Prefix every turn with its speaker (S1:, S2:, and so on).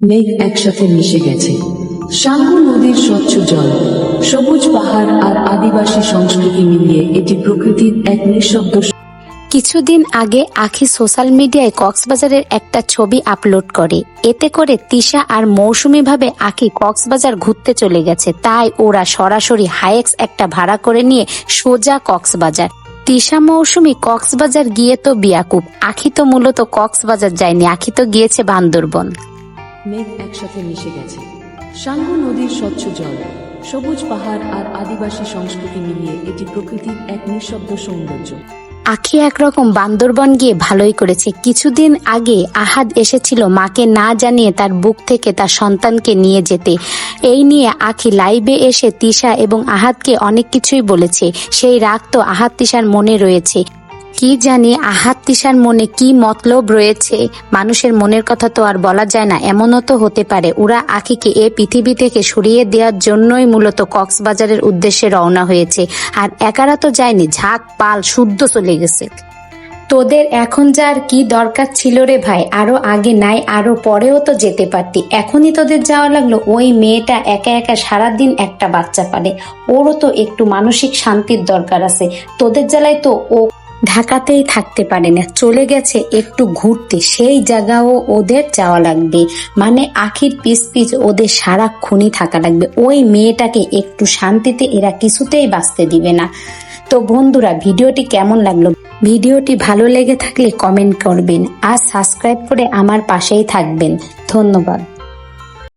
S1: মেঘ একসাথে মিশে গেছে। সাঙ্গু নদীর স্বচ্ছ জল, সবুজ পাহাড় আর আদিবাসী সংস্কৃতি মিলিয়ে এটি প্রকৃতির এক নিঃশব্দ
S2: কিছুদিন আগে আখি সোশ্যাল মিডিয়ায় কক্সবাজারের একটা ছবি আপলোড করে। এতে করে তিশা আর মৌসুমী ভাবে আখি কক্সবাজার ঘুরতে চলে গেছে। তাই ওরা সরাসরি হায়েক্স একটা ভাড়া করে নিয়ে সোজা কক্সবাজার। তিশা মৌসুমী কক্সবাজার গিয়ে তো বিয়াকুব। আখি তো মূলত কক্সবাজার যায়নি। আখি তো গিয়েছে বান্দরবন।
S1: মেঘ একসাথে মিশে গেছে। সাঙ্গু নদীর স্বচ্ছ জল, সবুজ পাহাড় আর আদিবাসী সংস্কৃতি মিলিয়ে এটি প্রকৃতির এক নিঃশব্দ সৌন্দর্য।
S2: আখি একরকম বান্দরবন গিয়ে ভালোই করেছে। কিছুদিন আগে আহাদ এসেছিল মাকে না জানিয়ে তার বুক থেকে তার সন্তানকে নিয়ে যেতে। এই নিয়ে আখি লাইভে এসে তিশা এবং আহাদকে অনেক কিছুই বলেছে। সেই রাগ তো আহাদ তিশার মনে রয়েছে। কি জানি আহাত তিশার মনে কি মতলব রয়েছে। মানুষের মনের কথা তো আর বলা যায় না, এমনও তো হতে পারে। ওরা আখিকে এ পৃথিবী থেকে সরিয়ে দেওয়ার জন্যই মূলত কক্সবাজারের উদ্দেশ্যে রওনা হয়েছে। আর একারা তো যায়নি, ঝাঁক পাল শুদ্ধ চলে গেছে। তোদের এখন যার কি দরকার ছিল রে ভাই, আরও আগে নাই, আরও পরেও তো যেতে পারতি। এখনই তোদের যাওয়া লাগল, ওই মেয়েটা একা একা সারাদিন একটা বাচ্চা পারে ওরও তো একটু মানসিক শান্তির দরকার আছে। তোদের জ্বালায় তো ও ঢাকাতেই থাকতে পারে না। চলে গেছে একটু ঘুরতে। সেই জায়গাও ওদের যাওয়া লাগবে। মানে আখির পিস পিস ওদের সারাক্ষণই থাকা লাগবে। ওই মেয়েটাকে একটু শান্তিতে এরা কিছুতেই বাঁচতে দিবে না। তো বন্ধুরা, ভিডিওটি কেমন লাগল? ভিডিওটি ভালো লেগে থাকলে কমেন্ট করবেন। আর সাবস্ক্রাইব করে আমার পাশেই থাকবেন। ধন্যবাদ।